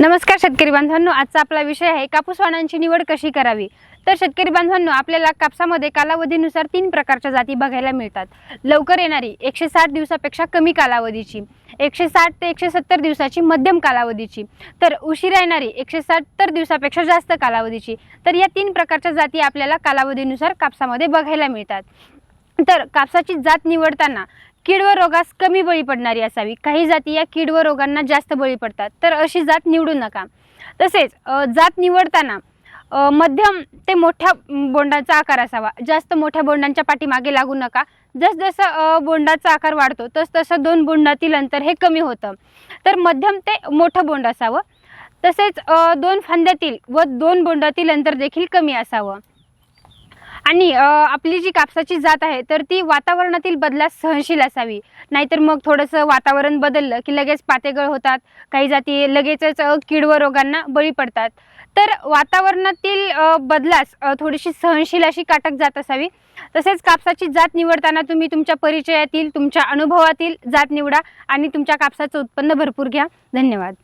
नमस्कार शेतकरी बांधवांनो आजचा आपला विषय आहे कापूस वाणांची निवड कशी करावी? तर शेतकरी बांधवांनो आपल्याला कापसामध्ये कालावधीनुसार तीन प्रकारच्या जाती बघायला मिळतात. लवकर येणारी एकशे साठ दिवसापेक्षा कमी कालावधीची एकशे साठ ते एकशे सत्तर दिवसाची मध्यम कालावधीची तर उशिरा येणारी एकशे सत्तर दिवसापेक्षा जास्त कालावधीची तर या तीन प्रकारच्या जाती आपल्याला कालावधीनुसार कापसामध्ये बघायला मिळतात. तर कापसाची जात निवडताना कीड व रोगास कमी बळी पडणारी असावी. काही जाती या कीड व रोगांना जास्त बळी पडतात. तर अशी जात निवडू नका. तसेच जात निवडताना मध्यम ते मोठ्या बोंडाचा आकार असावा. जास्त मोठ्या बोंडांच्या पाठीमागे लागू नका. जसजसं बोंडाचा आकार वाढतो तस तसं दोन बोंडातील अंतर हे कमी होतं. तर मध्यम ते मोठं बोंड असावं. तसेच दोन फांद्यातील व दोन बोंडातील अंतर देखील कमी असावं. आणि आपली जी कापसाची जात आहे तर ती वातावरणातील बदलास सहनशील असावी. नाहीतर मग थोडंसं वातावरण बदललं की लगेच पातेगळ होतात. काही जाती लगेचच किडव व रोगांना बळी पडतात. तर वातावरणातील बदलास थोडीशी सहनशील अशी काटक जात असावी. तसेच कापसाची जात निवडताना तुम्ही तुमच्या परिचयातील तुमच्या अनुभवातील जात निवडा आणि तुमच्या कापसाचं उत्पन्न भरपूर घ्या. धन्यवाद.